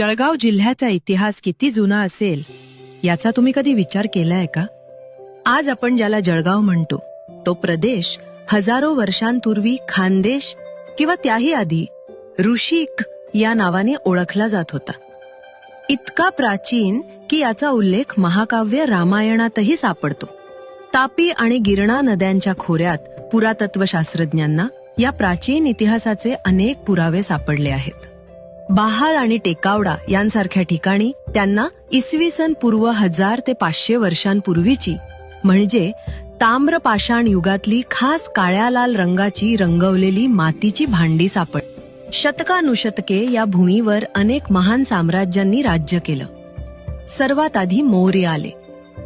जळगाव जिल्ह्याचा इतिहास किती जुना असेल याचा तुम्ही कधी विचार केलाय का? आज आपण ज्याला जळगाव म्हणतो तो प्रदेश हजारो वर्षांपूर्वी खानदेश किंवा त्याही आधी ऋषिक या नावाने ओळखला जात होता. इतका प्राचीन की याचा उल्लेख महाकाव्य रामायणातही सापडतो. तापी आणि गिरणा नद्यांच्या खोऱ्यात पुरातत्वशास्त्रज्ञांना या प्राचीन इतिहासाचे अनेक पुरावे सापडले आहेत. बहार आणि टेकावडा यांसारख्या ठिकाणी त्यांना इसवी सन पूर्व हजार ते पाचशे वर्षांपूर्वीची म्हणजे ताम्रपाषाण युगातली खास काळ्या लाल रंगाची रंगवलेली मातीची भांडी सापड. शतकानुशतके या भूमीवर अनेक महान साम्राज्यांनी राज्य केलं. सर्वात आधी मौर्य आले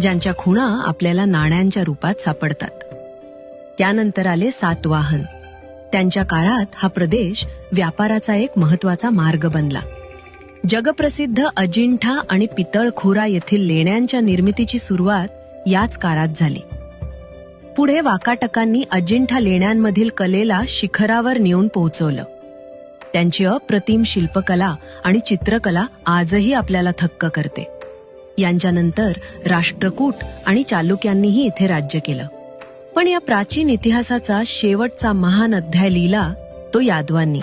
ज्यांच्या खुणा आपल्याला नाण्यांच्या रूपात सापडतात. त्यानंतर आले सातवाहन. त्यांच्या काळात हा प्रदेश व्यापाराचा एक महत्त्वाचा मार्ग बनला. जगप्रसिद्ध अजिंठा आणि पितळखोरा येथील लेण्यांच्या निर्मितीची सुरुवात याच काळात झाली. पुढे वाकाटकांनी अजिंठा लेण्यांमधील कलेला शिखरावर नेऊन पोहोचवलं. त्यांची अप्रतिम शिल्पकला आणि चित्रकला आजही आपल्याला थक्क करते. यांच्यानंतर राष्ट्रकूट आणि चालुक्यांनीही इथे राज्य केलं. पण या प्राचीन इतिहासाचा शेवटचा महान अध्याय लिहिला तो यादवांनी.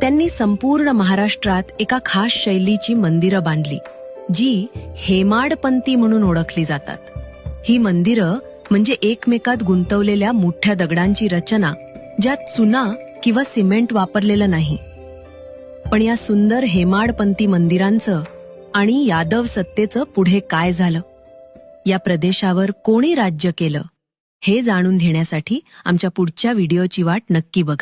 त्यांनी संपूर्ण महाराष्ट्रात एका खास शैलीची मंदिरं बांधली जी हेमाडपंथी म्हणून ओळखली जातात. ही मंदिरं म्हणजे एकमेकात गुंतवलेल्या मोठ्या दगडांची रचना ज्यात चुना किंवा सिमेंट वापरलेलं नाही. पण या सुंदर हेमाडपंथी मंदिरांचं आणि यादव सत्तेचं पुढे काय झालं? या प्रदेशावर कोणी राज्य केलं? हे जाणून घेण्यासाठी आमच्या पुढच्या व्हिडिओची वाट नक्की बघा.